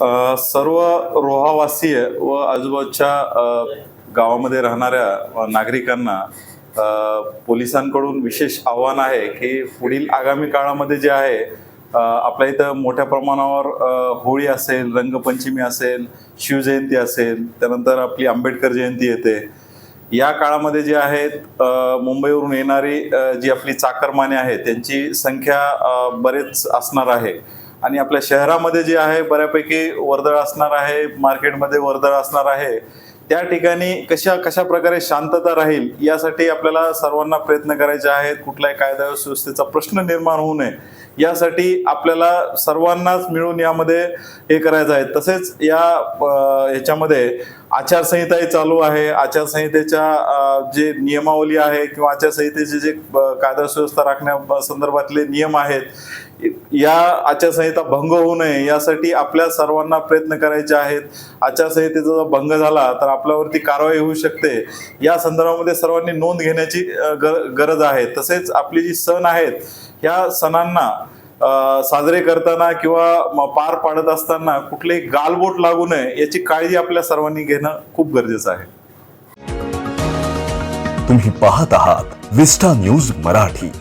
सर्व रोहावासीय व आजूबाजूच्या गावामध्ये राहणाऱ्या नागरिकांना पोलिसांकडून विशेष आव्हान आहे की पुढील आगामी काळामध्ये जे आहे आपल्या इथं मोठ्या प्रमाणावर होळी असेल रंगपंचमी असेल शिवजयंती असेल त्यानंतर आपली आंबेडकर जयंती येते. या काळामध्ये जे आहेत मुंबईवरून येणारी जी आपली चाकरमाने आहेत त्यांची संख्या बरेच असणार आहे. आणि आपल्या शहरामध्ये जे आहे बऱ्यापैकी वर्दळ असणार आहे मार्केटमध्ये वर्दळ असणार आहे त्या ठिकाणी कशा कशा प्रकारे शांतता राहील यासाठी आपल्याला सर्वांना प्रयत्न करायचे आहेत. कुठल्याही कायदा सुव्यवस्थेचा प्रश्न निर्माण होऊ नये यासाठी आपल्याला सर्वांनाच मिळून यामध्ये हे करायचं आहे. तसेच या ह्याच्यामध्ये आचारसंहिताही चालू आहे. आचारसंहितेच्या जे नियमावली आहे किंवा आचारसंहितेचे जे कायदा सुव्यवस्था राखण्या संदर्भातले नियम आहेत या आचारसंहिता भंग होऊ नये यासाठी आपल्या सर्वांना प्रयत्न करायचे आहेत. आचारसंहितेचा जर भंग झाला तर आपल्यावरती कारवाई होऊ शकते. या संदर्भामध्ये सर्वांनी नोंद घेण्याची गर- गरज आहे. तसेच आपली जी सण आहेत या सणांना साजरे करताना किंवा म- पार पाडत असताना कुठलेही गालबोट लागू नये याची काळजी आपल्या सर्वांनी घेणं खूप गरजेचं आहे. तुम्ही पाहत आहात विस्टा न्यूज मराठी.